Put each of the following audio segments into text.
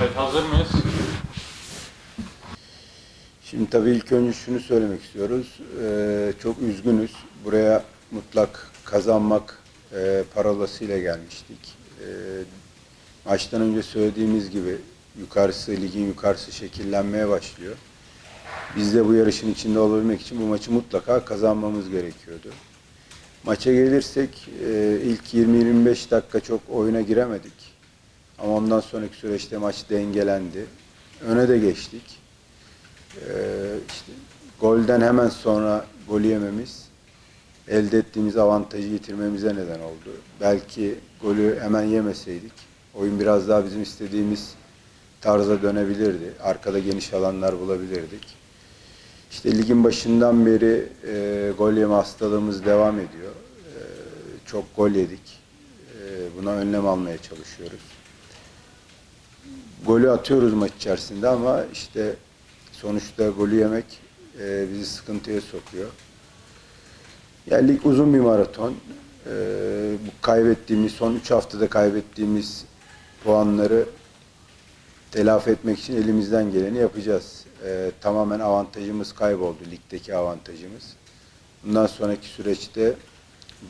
Evet hazır mıyız? Şimdi tabii ilk önce şunu söylemek istiyoruz. Ee, çok üzgünüz. Buraya mutlak kazanmak e, parolasıyla gelmiştik. Ee, maçtan önce söylediğimiz gibi yukarısı, ligin yukarısı şekillenmeye başlıyor. Biz de bu yarışın içinde olabilmek için bu maçı mutlaka kazanmamız gerekiyordu. Maça gelirsek e, ilk 20-25 dakika çok oyuna giremedik. Ama ondan sonraki süreçte maç dengelendi. Öne de geçtik. Ee, işte golden hemen sonra gol yememiz elde ettiğimiz avantajı yitirmemize neden oldu. Belki golü hemen yemeseydik oyun biraz daha bizim istediğimiz tarza dönebilirdi. Arkada geniş alanlar bulabilirdik. İşte ligin başından beri e, gol yeme hastalığımız devam ediyor. E, çok gol yedik. E, buna önlem almaya çalışıyoruz golü atıyoruz maç içerisinde ama işte sonuçta golü yemek e, bizi sıkıntıya sokuyor. Yani lig uzun bir maraton. E, bu kaybettiğimiz, son 3 haftada kaybettiğimiz puanları telafi etmek için elimizden geleni yapacağız. E, tamamen avantajımız kayboldu, ligdeki avantajımız. Bundan sonraki süreçte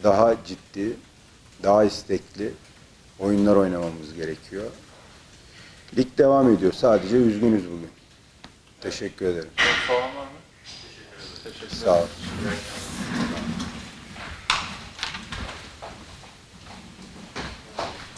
daha ciddi, daha istekli oyunlar oynamamız gerekiyor. Lig devam ediyor. Sadece üzgünüz bugün. Teşekkür ederim. Teşekkür ederim. Sağ olun.